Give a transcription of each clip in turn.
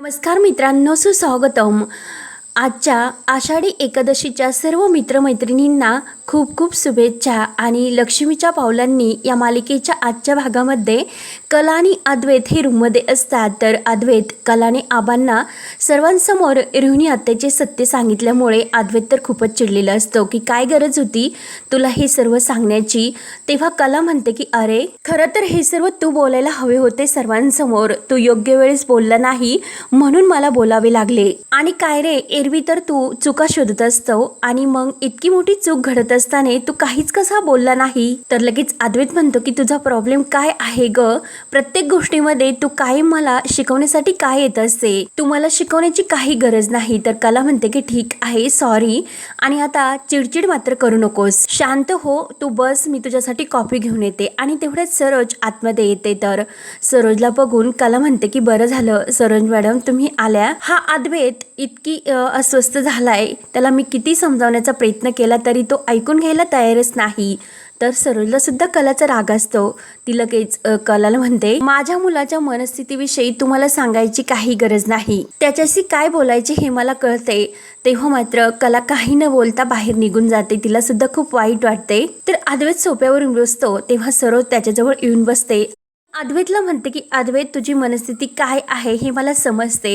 नमस्कार मित्रांनो सुस्वागतम. आजच्या आषाढी एकादशीच्या सर्व मित्रमैत्रिणींना खूप खूप शुभेच्छा आणि लक्ष्मीच्या पावलांनी या मालिकेच्या आजच्या भागामध्ये कला आणि अद्वैत हे रूममध्ये असतात. तर अद्वैत कलाने आबांना सर्वांसमोर रोहिणी आत्याचे सत्य सांगितल्यामुळे अद्वैत तर खूपच चिडलेला असतो की काय गरज होती तुला हे सर्व सांगण्याची? तेव्हा कला म्हणते की अरे खरं तर हे सर्व तू बोलायला हवे होते सर्वांसमोर. तू योग्य वेळेस बोलला नाही म्हणून मला बोलावे लागले. आणि काय रे एरवी तर तू चुका शोधत असतो आणि मग इतकी मोठी चूक घडत असताना तू काहीच कसा बोलला नाही? तर लगेच अद्वैत म्हणतो की तुझा प्रॉब्लेम काय आहे ग? प्रत्येक गोष्टीमध्ये तू काय मला शिकवण्यासाठी काय येत असते? तू मला शिकवण्याची काही गरज नाही. तर कला म्हणते की ठीक आहे सॉरी आणि आता चिडचिड मात्र करू नकोस. शांत हो. तू बस. मी तुझ्यासाठी कॉफी घेऊन येते. आणि तेवढ्याच सरोज आतमध्ये येते. तर सरोजला बघून कला म्हणते की बरं झालं. सरोज मॅडम तुम्ही आल्या. हा अद्वैत इतकी अस्वस्थ झालाय. त्याला मी किती समजावण्याचा प्रयत्न केला तरी तो ऐकून घ्यायला तयारच नाही. तर सरोजला सुद्धा कलाचा राग असतो. ती लगेच कलाला म्हणते माझ्या मुलाच्या मनस्थितीविषयी तुम्हाला सांगायची काही गरज नाही. त्याच्याशी काय बोलायचे हे मला कळते. तेव्हा मात्र कला काही न बोलता बाहेर निघून जाते. तिला सुद्धा खूप वाईट वाटते. तर अद्वैत सोप्यावरून बसतो तेव्हा सरोज त्याच्याजवळ येऊन बसते. अद्वैतला म्हणते की अद्वैत तुझी मनस्थिती काय आहे हे मला समजते.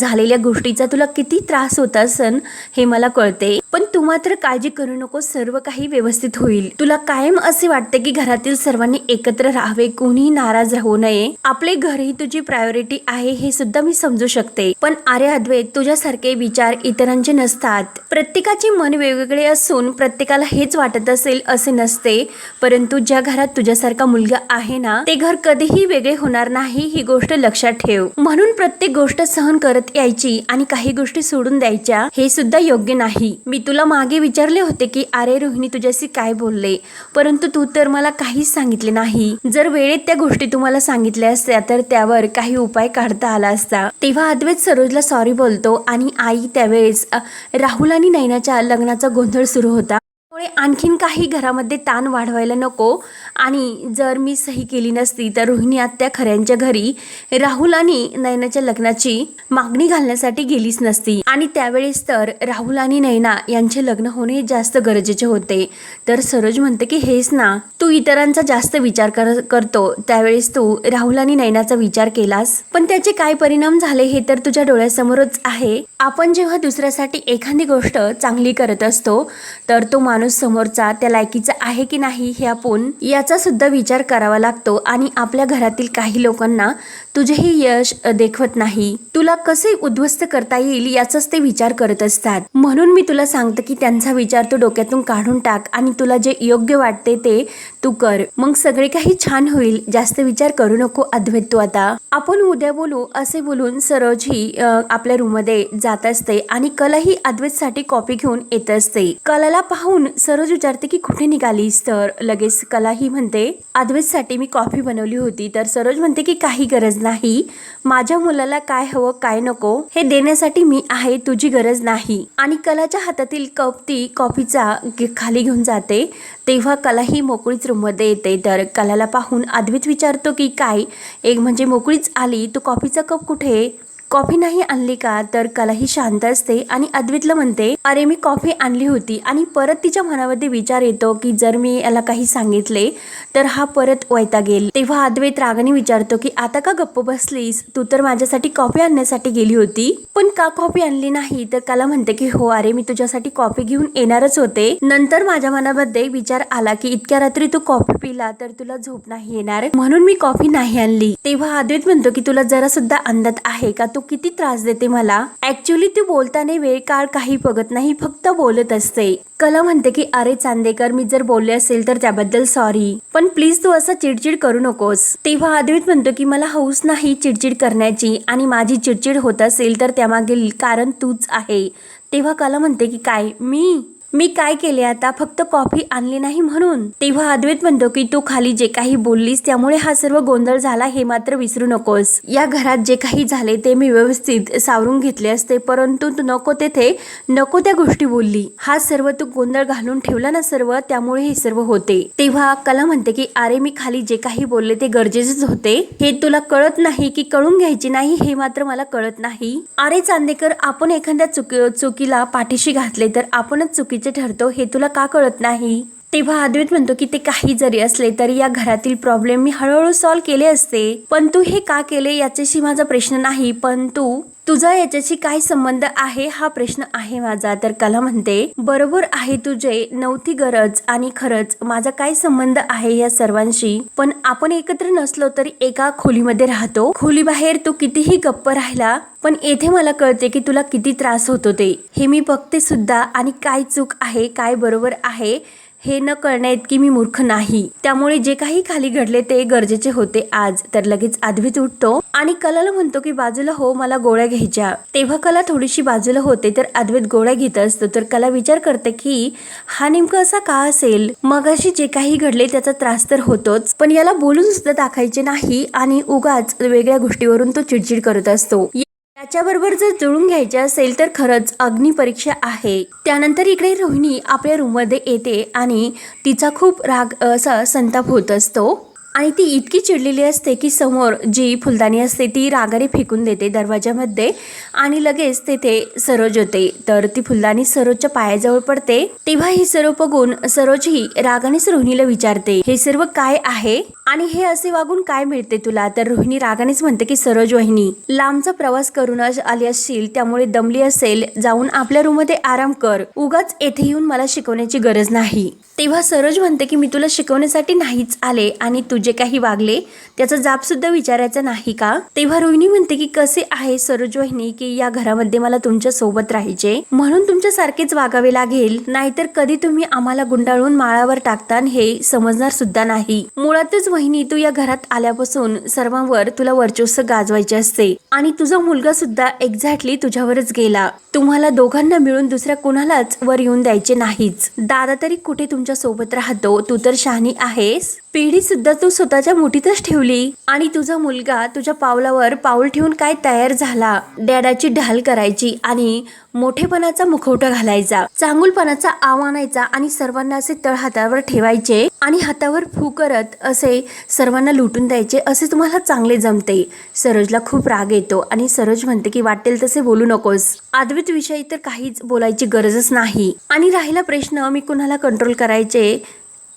झालेल्या गोष्टीचा तुला किती त्रास होत असन हे मला कळते. पण तू मात्र काळजी करू नको सर्व काही व्यवस्थित होईल. तुला कायम असे वाटते की घरातील सर्वांनी एकत्र राहावे कोणीही नाराज राहू नये. आपले घर ही तुझी प्रायोरिटी आहे हे सुद्धा मी समजू शकते. पण अरे अद्वैत तुझ्यासारखे विचार इतरांचे नसतात. प्रत्येकाचे मन वेगवेगळे असून प्रत्येकाला हेच वाटत असेल असे नसते. परंतु ज्या घरात तुझ्यासारखा मुलगा आहे ना ते घर कधीही वेगळे होणार नाही ही गोष्ट लक्षात ठेव. म्हणून प्रत्येक गोष्ट सहन करत यायची आणि काही गोष्टी सोडून द्यायच्या हे सुद्धा योग्य नाही. मी तुला मागे विचारले होते की अरे रोहिणी तुझ्याशी काय बोलले? परंतु तू तर मला काहीच सांगितले नाही. जर वेळेत त्या गोष्टी तुम्हाला सांगितल्या असत्या तर त्यावर काही उपाय काढता आला असता. तेव्हा अद्वैत सरोजला सॉरी बोलतो आणि आई त्यावेळेस राहुल आणि नैनाच्या लग्नाचा गोंधळ सुरू होता. त्यामुळे आणखीन काही घरामध्ये ताण वाढवायला नको. आणि जर मी सही केली नसती तर रोहिणी आत्या खऱ्यांच्या घरी राहुल आणि नयनाच्या लग्नाची मागणी घालण्यासाठी गेलीच नसती. आणि त्यावेळेस तर राहुल आणि नयना यांचे लग्न होणे जास्त गरजेचे होते. तर सरोज म्हणते की हेच ना तू इतरांचा जास्त विचार कर करतो. त्यावेळेस तू राहुल आणि नयनाचा विचार केलास. पण त्याचे काय परिणाम झाले हे तर तुझ्या डोळ्यासमोरच आहे. आपण जेव्हा दुसऱ्यासाठी एखादी गोष्ट चांगली करत असतो तर तो माणूस समोरचा त्या लायकीचा आहे की नाही हे आपण या सुद्धा विचार करावा लागतो आणि आपल्या घरातील काही लोकांना तुझेही यश देखवत नाही. तुला कसे उद्ध्वस्त करता येईल याचाच ते विचार करत असतात. म्हणून मी तुला सांगते की त्यांचा विचार तू डोक्यातून काढून टाक आणि तुला जे योग्य वाटते ते तू कर. मग सगळे काही छान होईल. जास्त विचार करू नको अद्वैत तू आता. आपण उद्या बोलू असे बोलून सरोज ही आपल्या रूममध्ये जात असते आणि कला ही अद्वैतसाठी कॉपी घेऊन येत असते. कलाला पाहून सरोज विचारते की कुठे निघालीस तर? लगेच कला ही म्हणते अद्वैतसाठी मी कॉफी बनवली होती. तर सरोज म्हणते की काही गरज नाही नाही. माझ्या मुलाला काय हवं काय नको हे देण्यासाठी मी आहे तुझी गरज नाही. आणि कलाच्या हातातील कप ती कॉफीचा खाली घेऊन जाते. तेव्हा कला ही मोकळीच रूममध्ये येते. तर कलाला पाहून अद्वैत विचारतो की काय? एक म्हणजे मोकळीच आली तू कॉफीचा कप कुठे? कॉफी नाही आणली का? तर कलाही शांत असते आणि अद्वैतला म्हणते अरे मी कॉफी आणली होती. आणि परत तिच्या मनामध्ये विचार येतो की जर मी याला काही सांगितले तर हा परत वैतागेल तेव्हा अद्वैत रागाने विचारतो की आता का गप्प बसलीस? तू तर माझ्यासाठी कॉफी आणण्यासाठी गेली होती. पण का कॉफी आणली नाही? तर कला म्हणते की हो अरे मी तुझ्यासाठी कॉफी घेऊन येणारच होते. नंतर माझ्या मनामध्ये विचार आला की इतक्या रात्री तू कॉफी पिला तर तुला झोप नाही येणार. म्हणून मी कॉफी नाही आणली. तेव्हा अद्वैत म्हणतो की तुला जरा सुद्धा अंदाज आहे का? तू किती त्रास देते मला? ऍक्च्युली तू बोलताना वेळ काळ काही बघत नाही फक्त बोलत असते. कला म्हणते की अरे चांदेकर मी जर बोलले असेल तर त्याबद्दल सॉरी पण प्लीज तू असं चिडचिड करू नकोस. तेव्हा अद्वैत म्हणतो की मला हौस नाही चिडचिड करण्याची आणि माझी चिडचिड होत असेल तर त्यामागील कारण तूच आहे. तेव्हा कला म्हणते की काय? मी? मी काय केले आता? फक्त कॉफी आणली नाही म्हणून. तेव्हा अद्वैत म्हणतो की तू खाली जे काही बोललीस त्यामुळे हा सर्व गोंधळ झाला हे मात्र विसरू नकोस. या घरात जे काही झाले ते मी व्यवस्थित सावरून घेतले असते परंतु तू नको तेथे नको त्या गोष्टी बोलली. हा सर्व तू गोंधळ घालून ठेवला ना सर्व त्यामुळे हे सर्व होते. तेव्हा कला म्हणते की अरे मी खाली जे काही बोलले ते गरजेचेच होते. हे तुला कळत नाही की कळून घ्यायचे नाही हे मात्र मला कळत नाही. अरे चांदेकर आपण एखाद्या चुकी चुकीला पाठीशी घातले तर आपणच चुकी चुकीचे ठरतो हे तुला का कळत नाही? तेव्हा अद्वैत म्हणतो की ते काही जरी असले तरी या घरातील प्रॉब्लेम मी हळूहळू सॉल्व्ह केले असते. पण तू हे का केले याच्याशी माझा प्रश्न नाही पण तू तुझा याच्याशी काय संबंध आहे हा प्रश्न आहे माझा. तर कला म्हणते बरोबर आहे तुझे नव्हती गरज आणि खरंच माझा काय संबंध आहे या सर्वांशी? पण आपण एकत्र नसलो तरी एका खोलीमध्ये राहतो. खोली बाहेर तू कितीही गप्प राहिला पण येथे मला कळते की तुला किती त्रास होतो ते. हे मी बघते सुद्धा आणि काय चूक आहे काय बरोबर आहे हे न कळण्या इतकी मी मूर्ख नाही. त्यामुळे जे काही खाली घडले ते गरजेचे होते आज. तर लगेच आदवीत उठतो आणि कलाला म्हणतो की बाजूला हो मला गोळ्या घ्यायच्या. तेव्हा कला थोडीशी बाजूला होते तर अद्वैत गोळ्या घेत असतो. तर कला विचार करते की हा नेमका असा का असेल? मगाशी जे काही घडले त्याचा त्रास तर होतोच पण याला बोलून सुद्धा दाखायचे नाही आणि उगाच वेगळ्या गोष्टीवरून तो चिडचिड करत असतो. त्याच्याबरोबर जर जुळून घ्यायचे असेल तर खरंच अग्निपरीक्षा आहे. त्यानंतर इकडे रोहिणी आपल्या रूममध्ये येते आणि तिचा खूप राग असा संताप होत असतो. आणि ती इतकी चिडलेली असते की समोर जी फुलदाणी असते ती रागाने फेकून देते दरवाजामध्ये. आणि लगेच तेथे सरोज होते. तर ती फुलदाणी सरोजच्या पायाजवळ पडते. तेव्हा ही सर्व बघून सरोज ही रागानेच रोहिणीला विचारते हे सर्व काय आहे? आणि हे असे वागून काय मिळते तुला? तर रोहिणी रागानेच म्हणते की सरोज वहिनी लांबचा प्रवास करून आली असशील त्यामुळे दमली असेल. जाऊन आपल्या रूममध्ये आराम कर. उगाच येथे येऊन मला शिकवण्याची गरज नाही. तेव्हा सरोज म्हणते की मी तुला शिकवण्यासाठी नाहीच आले आणि तुझे काही वागले. त्याचा जाप सुद्धा विचारायचा नाही का? तेव्हा रोहिणी म्हणते की कसे आहे सरोज वहिनी की या घरामध्ये मला तुमच्यासोबत राहायचे? म्हणून तुमच्या सारखेच वागावे लागेल. नाहीतर कधी तुम्ही आम्हाला गुंडाळून माळावर टाकता हे समजणार सुद्धा नाही. मुळातच वहिनी तू या घरात आल्यापासून सर्वांवर तुला वर्चस्व गाजवायचे असते आणि तुझा मुलगा सुद्धा एक्झॅक्टली तुझ्यावरच गेला. तुम्हाला दोघांना मिळून दुसऱ्या कुणालाच वर येऊन द्यायचे नाहीच. दादा तरी कुठे तुमच्या सोबत राहतो. तू तर शहाणी आहेस. पिढी सुद्धा तू स्वतःच्या मुठीतच ठेवली. आणि तुझा मुलगा तुझ्या पावलावर पाऊल ठेवून काय तयार झाला? डॅडाची ढाल करायची आणि मोठेपणाचा मुखवटा घालायचा. चांगुलपणाचा आव आणायचा आणि सर्वांना असे तळ हातावर ठेवायचे आणि हातावर फू करत असे सर्वांना लुटून द्यायचे असे तुम्हाला चांगले जमते. सरोजला खूप राग येतो आणि सरोज म्हणते की वाटेल तसे बोलू नकोस. अद्वैत विषयी तर काहीच बोलायची गरजच नाही. आणि राहिला प्रश्न मी कुणाला कंट्रोल करायचे?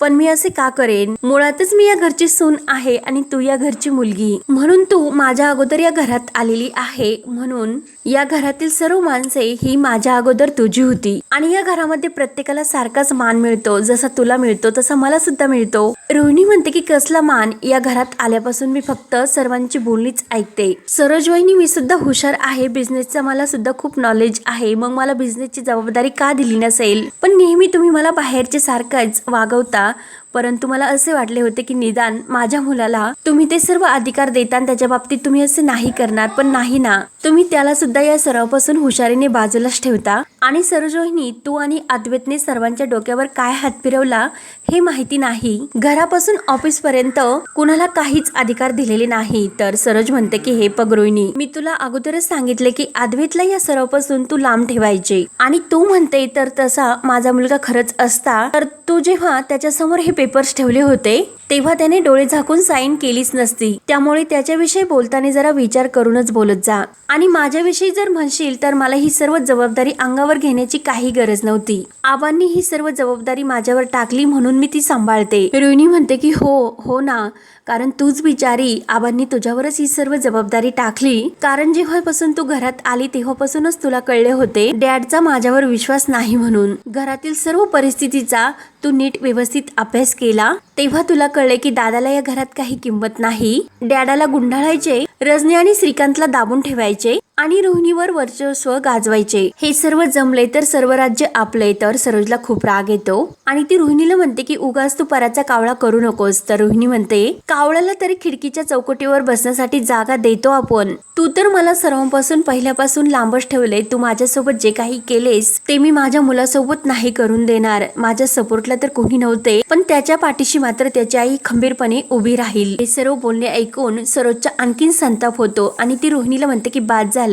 पण मी असे का करेन? मुळातच मी या घरची सून आहे आणि तू या घरची मुलगी. म्हणून तू माझ्या अगोदर या घरात आलेली आहे म्हणून या घरातील सर्व माणसे ही माझ्या अगोदर तुझी होती. आणि या घरामध्ये प्रत्येकाला सारखाच मान मिळतो. जसा तुला मिळतो तसा मला सुद्धा मिळतो. रोहिणी म्हणते की कसला मान? या घरात आल्यापासून मी फक्त सर्वांची बोलणीच ऐकते. सरोज वहिनी मी सुद्धा हुशार आहे. बिझनेसचा मला सुद्धा खूप नॉलेज आहे. मग मला बिझनेसची जबाबदारी का दिली नसेल? पण नेहमी तुम्ही मला बाहेरचे सारखंच वागवता. परंतु मला असे वाटले होते की निदान माझ्या मुलाला तुम्ही ते सर्व अधिकार देता त्याच्या बाबतीत तुम्ही असे नाही करणार. पण नाही ना. तुम्ही त्याला सुद्धा या सर्वापासून हुशारीने बाजूलाच ठेवता. आणि सरोजोहिनी तू आणि अद्वैतने सर्वांच्या डोक्यावर काय हात फिरवला हे माहिती नाही. घरापासून ऑफिस पर्यंत कुणाला काहीच अधिकार दिलेले नाही. तर सरोज म्हणते की हे पगरोहिणी मी तुला अगोदरच सांगितले की अद्वैतला या सर्वापासून तू लांब ठेवायचे. आणि तू म्हणते तर तसा माझा मुलगा खरंच असता. तर तू जेव्हा त्याच्यासमोर हे पेपर्स ठेवले होते तेव्हा त्याने डोळे झाकून साईन केलीच नसती. त्यामुळे त्याच्याविषयी बोलताना जरा विचार करूनच बोलत जा. आणि माझ्याविषयी जर म्हणशील तर मला ही सर्व जबाबदारी अंगावर घेण्याची काही गरज नव्हती. आबांनी ही सर्व जबाबदारी माझ्यावर टाकली म्हणून मी ती सांभाळते. रोहिणी म्हणते की हो हो ना. कारण तूच बिचारी आबांनी तुझ्यावरच ही सर्व जबाबदारी टाकली. कारण जेव्हापासून तू घरात आली तेव्हापासूनच तुला कळले होते डॅडचा माझ्यावर विश्वास नाही म्हणून. घरातील सर्व परिस्थितीचा तू नीट व्यवस्थित अभ्यास केला. तेव्हा तुला कळले की दादाला या घरात काही किंमत नाही. डॅडाला गुंडाळायचे रजनी आणि श्रीकांतला दाबून ठेवायचे. आणि रोहिणीवर वर्चस्व गाजवायचे. हे सर्व जमले तर सर्व राज्य आपले तर सरोजला खूप राग येतो. आणि ती रोहिणीला म्हणते की उगाच तू पराचा कावळा करू नकोस. तर रोहिणी म्हणते कावळ्याला तरी खिडकीच्या चौकटीवर बसण्यासाठी जागा देतो आपण. तू तर मला सर्वांपासून पहिल्यापासून लांबच ठेवले तू माझ्यासोबत जे काही केलेस ते मी माझ्या मुलासोबत नाही करून देणार. माझ्या सपोर्टला तर कोणी नव्हते पण त्याच्या पाठीशी मात्र त्याची आई खंबीरपणे उभी राहील. हे सर्व बोलणे ऐकून सरोजचा आणखीन संताप होतो आणि ती रोहिणीला म्हणते की बाद झाली.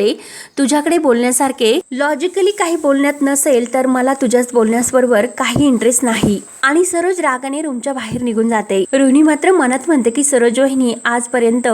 तुझ्याकडे बोलण्यासारखे लॉजिकली काही बोलण्यात नसेल तर मला तुझ्याच बोलण्याबरोबर काही इंटरेस्ट नाही. आणि सरोज रागाने रूमच्या बाहेर निघून जाते. रोहिणी मात्र मनात म्हणते की सरोज वहिनी आजपर्यंत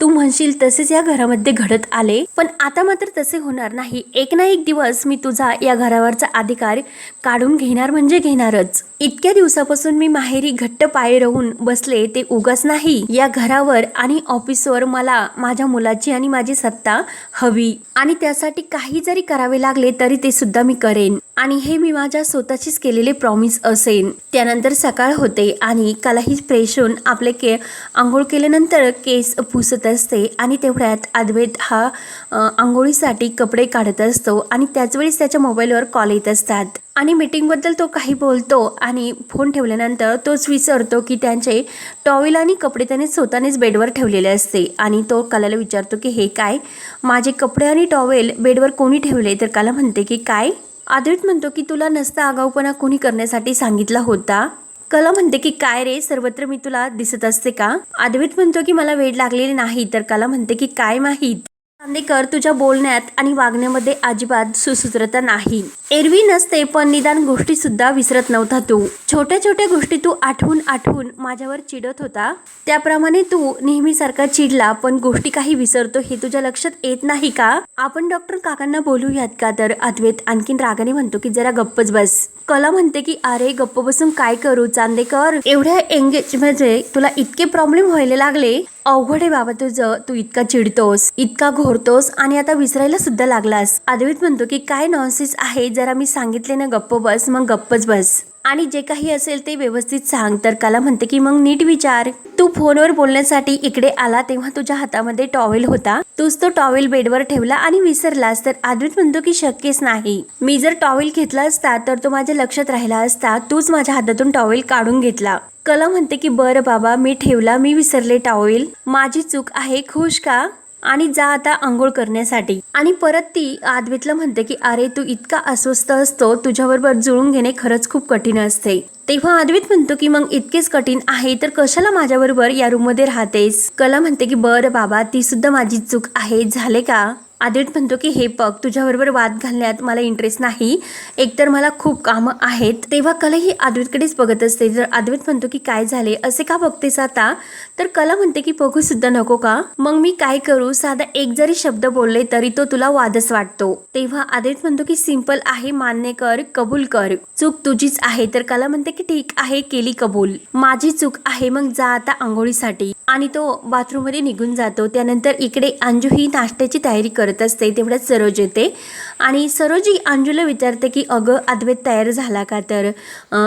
तू म्हणशील तसेच या घरामध्ये घडत आले. पण आता मात्र तसे होणार नाही. एक ना एक दिवस मी तुझा या घरावरचा अधिकार काढून घेणार म्हणजे घेणारच. इतक्या दिवसापासून मी माहेरी घट्ट पाय राहून बसले ते उगाच नाही. या घरावर आणि ऑफिसवर मला माझ्या मुलाची आणि माझी सत्ता हवी आणि त्यासाठी काही जरी करावे लागले तरी ते सुद्धा मी करेन. आणि हे मी माझ्या स्वतःचीच केलेले प्रॉमिस असेन. त्यानंतर सकाळ होते आणि कलाही फ्रेश होऊन आपले के आंघोळ केल्यानंतर केस पुसत असते आणि तेवढ्यात अद्वैत हा आंघोळीसाठी कपडे काढत असतो आणि त्याचवेळीस त्याच्या मोबाईलवर कॉल येत असतात. आणि मीटिंगबद्दल तो काही बोलतो आणि फोन ठेवल्यानंतर तोच विसरतो की त्यांचे टॉवेल आणि कपडे त्याने स्वतःनेच बेडवर ठेवलेले असते. आणि तो कलाला विचारतो की हे काय? माझे कपडे आणि टॉवेल बेडवर कोणी ठेवले? तर कला म्हणते की काय? आदित म्हणतो की तुला नसता आगाऊपणा कोणी करण्यासाठी सांगितला होता? कला म्हणते की काय रे सर्वत्र मी तुला दिसत असते का? आदवित म्हणतो की मला वेळ लागलेली नाही. तर कला म्हणते की काय माहीत? चांदेकर तुझ्या बोलण्यात आणि वागण्यामध्ये अजिबात सुसूत्रता नाही. एरवी नसते पण निदान गोष्टी सुद्धा विसरत नव्हता तू. छोट्या छोट्या गोष्टी तू आठवून आठवून माझ्यावर चिडत होता. त्याप्रमाणे तू नेहमीसारखा चिडला पण गोष्टी काही विसरतो हे तुझ्या लक्षात येत नाही का? आपण डॉक्टर काकांना बोलूयात का? तर अद्वैत आणखीन रागाने म्हणतो की जरा गप्पच बस. कला म्हणते की अरे गप्प बसून काय करू? चांदेकर एवढ्या एंगेज म्हणजे तुला इतके प्रॉब्लेम व्हायला लागले. अवघड आहे बाबा तुझं. तू इतका चिडतोस इतका घोरतोस आणि आता विसरायला सुद्धा लागलास. अद्वैत म्हणतो की काय नॉन्सेस आहे. जरा मी सांगितले ना गप्प बस. मग गप्पच बस. आणि जे काही असेल ते व्यवस्थित सांग. तर कला म्हणते की मग नीट विचार. तू फोनवर बोलण्यासाठी इकडे आला तेव्हा तुझ्या हातामध्ये टॉवेल होता. तूच तो टॉवेल बेडवर ठेवला आणि विसरलास. तर आद्वित म्हणतो की शक्यच नाही. मी जर टॉवेल घेतला असता तर तो माझ्या लक्षात राहिला असता. तूच माझ्या हातातून टॉवेल काढून घेतला. कला म्हणते की बरं बाबा मी ठेवला. मी विसरले टॉवेल. माझी चूक आहे. खुश का? आणि जा आता आंघोळ करण्यासाठी. आणि परत ती आदवीतला म्हणते की अरे तू इतका अस्वस्थ असतो तुझ्याबरोबर जुळून घेणे खरंच खूप कठीण असते. तेव्हा आद्वित म्हणतो की मग इतकेच कठीण आहे तर कशाला माझ्याबरोबर या रूममध्ये राहतेस? कला म्हणते की बरं बाबा ती सुद्धा माझी चूक आहे झाले का? आदित म्हणतो की हे पग तुझ्याबरोबर वाद घालण्यात मला इंटरेस्ट नाही. एकतर मला खूप कामं आहेत. तेव्हा कला ही आद्वितकडेच बघत असते. जर आद्वित म्हणतो की काय झाले? असे का बघतेस आता? तर कला म्हणते की बघू सुद्धा नको का? मग मी काय करू? साधा एक जरी शब्द बोलले तरी तो तुला वादच वाटतो. तेव्हा आदित म्हणतो की सिंपल आहे मान्य कर कबूल कर. चूक तुझीच आहे. तर कला म्हणते की ठीक आहे केली कबूल. माझी चूक आहे मग जा आता आंघोळीसाठी. आणि तो बाथरूममध्ये निघून जातो. त्यानंतर इकडे अंजू ही नाश्त्याची तयारी करत असते. तेवढ्यात सरोज येते. आणि सरोज ही अंजूला विचारते की अगं अद्वैत तयार झाला का तर?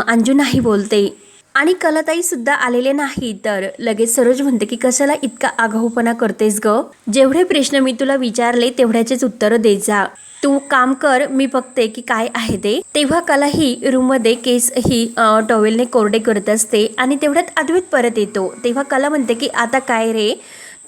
अंजू नाही बोलते. आणि कलाताई सुद्धा आलेले नाही तर लगेच सरोज म्हणते की कशाला इतका आगाऊपणा करतेस ग? जेवढे प्रश्न मी तुला विचारले तेवढ्याचेच उत्तर दे जा. तू काम कर मी बघते की काय आहे ते. तेव्हा कला ही रूममध्ये केस ही टॉवेलने कोरडे करत असते आणि तेवढ्यात अद्वैत परत येतो. तेव्हा कला म्हणते की आता काय रे?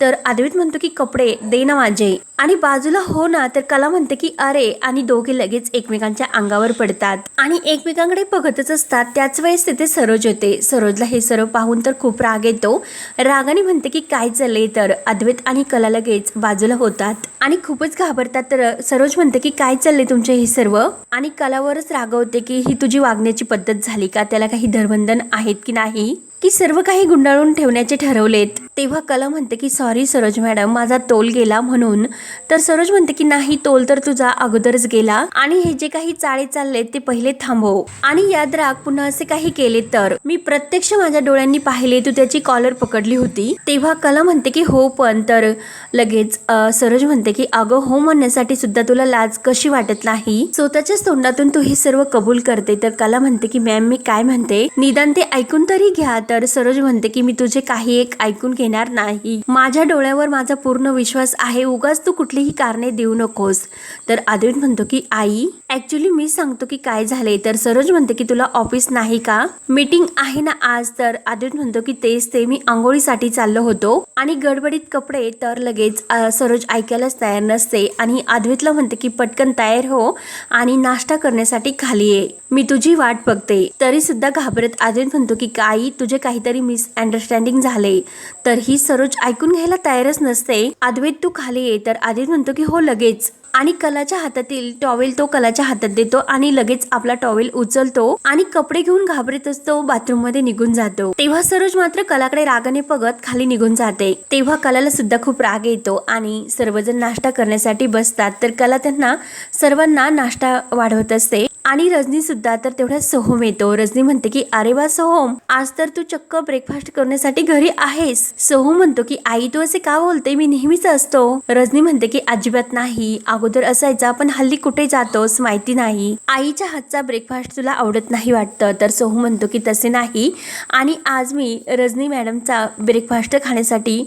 तर अद्वैत म्हणतो की कपडे दे ना माझे. आणि बाजूला हो ना तर कला म्हणते की अरे आणि दोघे लगेच एकमेकांच्या अंगावर पडतात. आणि एकमेकांकडे बघतच असतात. त्याच वेळेस तिथे सरोज येते. सरोजला हे सर्व पाहून तर खूप राग येतो. रागाने म्हणते की काय चालले तर? अद्वैत आणि कला लगेच बाजूला होतात. आणि खूपच घाबरतात तर सरोज म्हणते की काय चालले तुमचे हे सर्व? आणि कलावरच रागवते की ही तुझी वागण्याची पद्धत झाली का? त्याला काही धरबंधन आहेत की नाही? की सर्व काही गुंडाळून ठेवण्याचे ठरवलेत. तेव्हा कला म्हणते की सॉरी सरोज मॅडम माझा तोल गेला म्हणून. तर सरोज म्हणते की नाही तोल तर तुझा अगोदरच गेला आणि हे जे काही चाळे चाललेत ते पहिले थांबव. आणि याद राख पुन्हा असे काही केले तर मी प्रत्यक्ष माझ्या डोळ्यांनी पाहिले तू त्याची कॉलर पकडली होती. तेव्हा कला म्हणते की हो पण तर लगेच सरोज म्हणते की अगं हो म्हणण्यासाठी सुद्धा तुला लाज कशी वाटत नाही? स्वतःच्याच तोंडातून तू हे सर्व कबूल करते. तर कला म्हणते की मॅम मी काय म्हणते? निदान ते ऐकून तरी घ्या तर तर सरोज म्हणते की मी तुझे काही एक ऐकून घेणार नाही. माझ्या डोळ्यावर माझा पूर्ण विश्वास आहे. उगाच तू कुठलीही कारणे देऊ नकोस. तर अद्वैत म्हणतो की आई ऍक्च्युली मी सांगतो की काय झाले तर सरोज म्हणते की तुला ऑफिस नाही का? मीटिंग आहे ना आज. तर अद्वैत म्हणतो की तेच ते मी आंघोळीसाठी चाललो होतो आणि गडबडीत कपडे तर लगेच सरोज ऐकायलाच तयार नसते आणि आद्वितला म्हणते की पटकन तयार हो आणि नाश्ता करण्यासाठी खाली ये. मी तुझी वाट बघते. तरी सुद्धा घाबरत अद्वैत म्हणतो की आई तुझे काहीतरी मिसअंडरस्टँडिंग झाले. तर ही सरोज ऐकून घ्यायला तयारच नसते. अद्वैत तू खाली ये तर आदित म्हणतो की हो लगेच. आणि कलाच्या हातातील टॉवेल तो कलाच्या हातात देतो आणि लगेच आपला टॉवेल उचलतो आणि कपडे घेऊन घाबरतच तो बाथरूममध्ये निघून जातो. तेव्हा सरोज मात्र कलाकडे रागाने बघत खाली निघून जाते. तेव्हा कलाला सुद्धा खूप राग येतो आणि सर्वजण नाश्ता करण्यासाठी बसतात. तर कला त्यांना सर्वांना नाश्ता वाढवत असते. आणि रजनी सुद्धा तर तेवढ्या सोहम येतो. रजनी म्हणते की अरे वा सोहम! आज तर तू चक्क ब्रेकफास्ट करण्यासाठी घरी आहेस. सोहम म्हणतो की आई तू असे का बोलते? मी नेहमीच असतो. रजनी म्हणते की अजिबात नाही. अगोदर असायचा पण हल्ली कुठे जातोस माहिती नाही. आईच्या हातचा ब्रेकफास्ट तुला आवडत नाही वाटतं. तर सोहम म्हणतो की तसे नाही. आणि आज मी रजनी मॅडमचा ब्रेकफास्ट खाण्यासाठी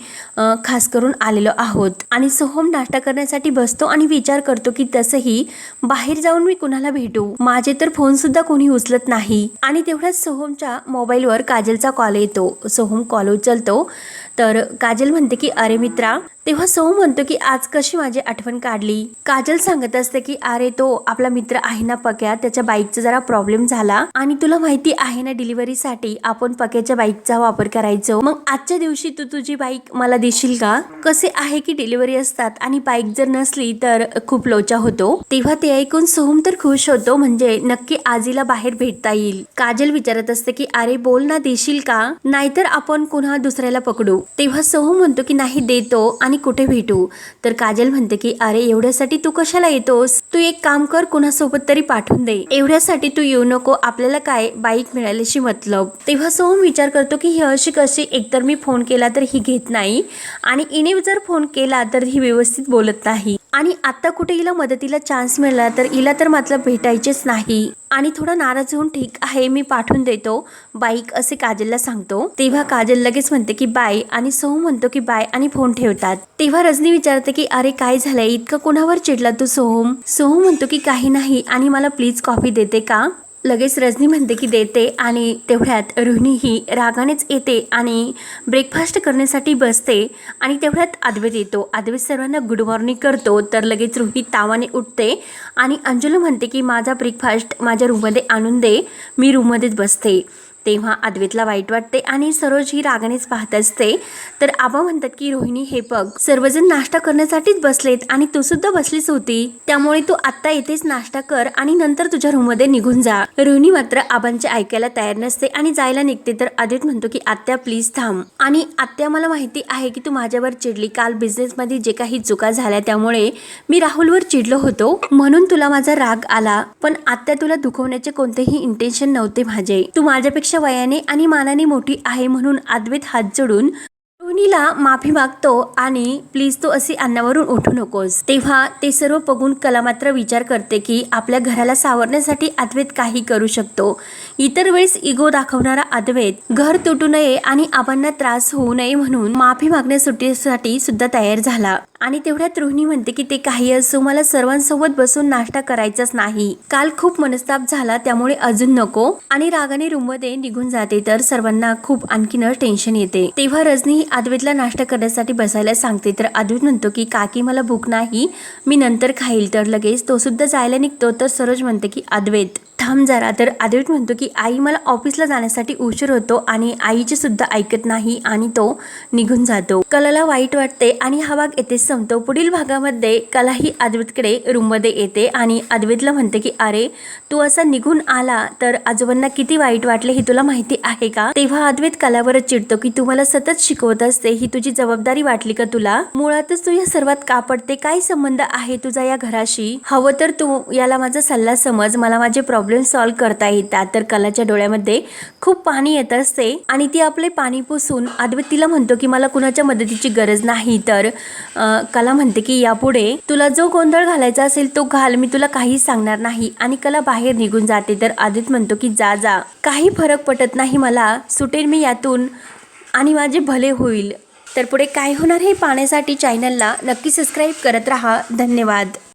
खास करून आलेलो आहोत. आणि सोहम नाश्ता करण्यासाठी बसतो आणि विचार करतो की तसंही बाहेर जाऊन मी कुणाला भेटू? माझे तर फोन सुद्धा कोणी उचलत नाही. आणि तेवढ्याच सोहमच्या मोबाईलवर काजलचा कॉल येतो. सोहम कॉल उचलतो. तर काजल म्हणते की अरे मित्रा तेव्हा सोहम म्हणतो की आज कशी माझी आठवण काढली? काजल सांगत असते की अरे तो आपला मित्र आहे ना पक्या त्याच्या बाईकचा जरा प्रॉब्लेम झाला आणि तुला माहिती आहे ना डिलिव्हरीसाठी आपण पक्याच्या बाईकचा वापर करायचो. मग आजच्या दिवशी तू तुझी बाईक मला देशील का? कसे आहे की डिलिव्हरी असतात आणि बाईक जर नसली तर खूप लोचा होतो. तेव्हा ते ऐकून सोहम तर खुश होतो म्हणजे नक्की आजीला बाहेर भेटता येईल. काजल विचारत असते की अरे बोल ना देशील का? नाहीतर आपण पुन्हा दुसऱ्याला पकडू. तेव्हा सोहम म्हणतो की नाही देतो. आणि कुठे भेटू? तर काजल म्हणते की अरे एवढ्यासाठी तू कशाला येतोस? तू एक काम कर कुणासोबत तरी पाठवून दे. एवढ्यासाठी तू येऊ नको. आपल्याला काय? बाईक मिळाल्याशी मतलब. तेव्हा सोहम विचार करतो की ही अशी कशी? एकतर मी फोन केला तर ही घेत नाही आणि इने जर फोन केला तर ही व्यवस्थित बोलत नाही. आणि आत्ता कुठे हिला मदतीला चान्स मिळाला तर हिला तर मात्र भेटायचेच नाही. आणि थोडा नाराज होऊन ठीक आहे मी पाठवून देतो. बाईक असे काजलला सांगतो. तेव्हा काजल लगेच म्हणते की बाय. आणि सौ म्हणतो की बाय. आणि फोन ठेवतात. तेव्हा रजनी विचारते की अरे काय झालंय? इतकं कोणावर चिडला तू सोहम? सोहम म्हणतो की काही नाही आणि मला प्लीज कॉफी देते का? लगेच रजनी म्हणते की देते आणि तेवढ्यात रोहिणी ही रागानेच येते आणि ब्रेकफास्ट करण्यासाठी बसते आणि तेवढ्यात आदवेत येतो. आदवेत सर्वांना गुड मॉर्निंग करतो. तर लगेच रोहिणी तावाने उठते आणि अंजुला म्हणते की माझा ब्रेकफास्ट माझ्या रूममध्ये आणून दे. मी रूममध्येच बसते. तेव्हा अद्वैतला वाईट वाटते आणि सरोज ही रागानेच पाहत असते. तर आबा म्हणतात की रोहिणी हे बघ सर्वजण नाश्ता करण्यासाठीच बसलेत आणि तू सुद्धा बसलीच होती. त्यामुळे तू आत्ता येथेच नाश्ता कर आणि नंतर तुझ्या रूममध्ये निघून जा. रोहिणी मात्र आबांचे ऐकायला तयार नसते आणि जायला निघते. तर अद्वैत म्हणतो की आत्या प्लीज थांब. आणि आत्या मला माहिती आहे की तू माझ्यावर चिडली. काल बिझनेसमध्ये जे काही चुका झाल्या त्यामुळे मी राहुलवर चिडलो होतो. म्हणून तुला माझा राग आला. पण आत्या तुला दुखवण्याचे कोणतेही इंटेन्शन नव्हते माझे. तू माझ्यापेक्षा वयाने आणि मानाने मोठी आहे म्हणून अद्वैत हात जोडून रोहिणीला माफी मागतो आणि प्लीज तू असे अन्नावरून उठू नकोस. तेव्हा ते सर्व बघून कला मात्र विचार करते की आपल्या घराला सावरण्यासाठी अद्वैत काही करू शकतो. इतर वेळेस इगो दाखवणारा अद्वैत घर तुटू नये आणि आबांना त्रास होऊ नये म्हणून माफी मागण्या सुट्टीसाठी सुद्धा तयार झाला. आणि तेवढ्यात रोहिणी म्हणते की ते काही असो मला सर्वांसोबत बसून नाश्ता करायचाच नाही. काल खूप मनस्ताप झाला त्यामुळे अजून नको. आणि रागाने रूममध्ये निघून जाते तर सर्वांना खूप आणखीनच टेन्शन येते. तेव्हा रजनी ही अद्वैतला नाश्ता करण्यासाठी बसायला सांगते तर अद्वैत म्हणतो की काकी मला भूक नाही मी नंतर खाईल. तर लगेच तो सुद्धा जायला निघतो तर सरोज म्हणते की अद्वैत थांब जरा. तर अद्वैत म्हणतो की आई मला ऑफिसला जाण्यासाठी उशीर होतो आणि आईचे सुद्धा ऐकत नाही आणि तो निघून जातो. कलाला वाईट वाटते आणि हा भाग येथेच संपतो. पुढील भागामध्ये कला ही अद्वैतकडे रूममध्ये येते आणि अद्वैतला म्हणते की अरे तू असा निघून आला तर आजोबांना किती वाईट वाटले हे तुला माहिती आहे का? तेव्हा अद्वैत कलावरच चिडतो की तू मला सतत शिकवत असते. ही तुझी जबाबदारी वाटली का तुला? मुळातच तू या सर्वात का पडते? काय संबंध आहे तुझा या घराशी? हवं तर तू याला माझा सल्ला समज. मला माझे प्रॉब्लेम प्रॉब्लेम सॉल्व्ह करता येतात. तर कलाच्या डोळ्यामध्ये खूप पाणी येत असते आणि ती आपले पाणी पुसून अद्वैत तिला म्हणतो की मला कुणाच्या मदतीची गरज नाही. तर कला म्हणते की यापुढे तुला जो गोंधळ घालायचा असेल तो घाल. मी तुला काहीच सांगणार नाही. आणि कला बाहेर निघून जाते. तर आदित म्हणतो की जा जा. काही फरक पटत नाही मला. सुटेल मी यातून आणि माझे भले होईल. तर पुढे काय होणार हे पाहण्यासाठी चॅनलला नक्की सबस्क्राईब करत राहा. धन्यवाद.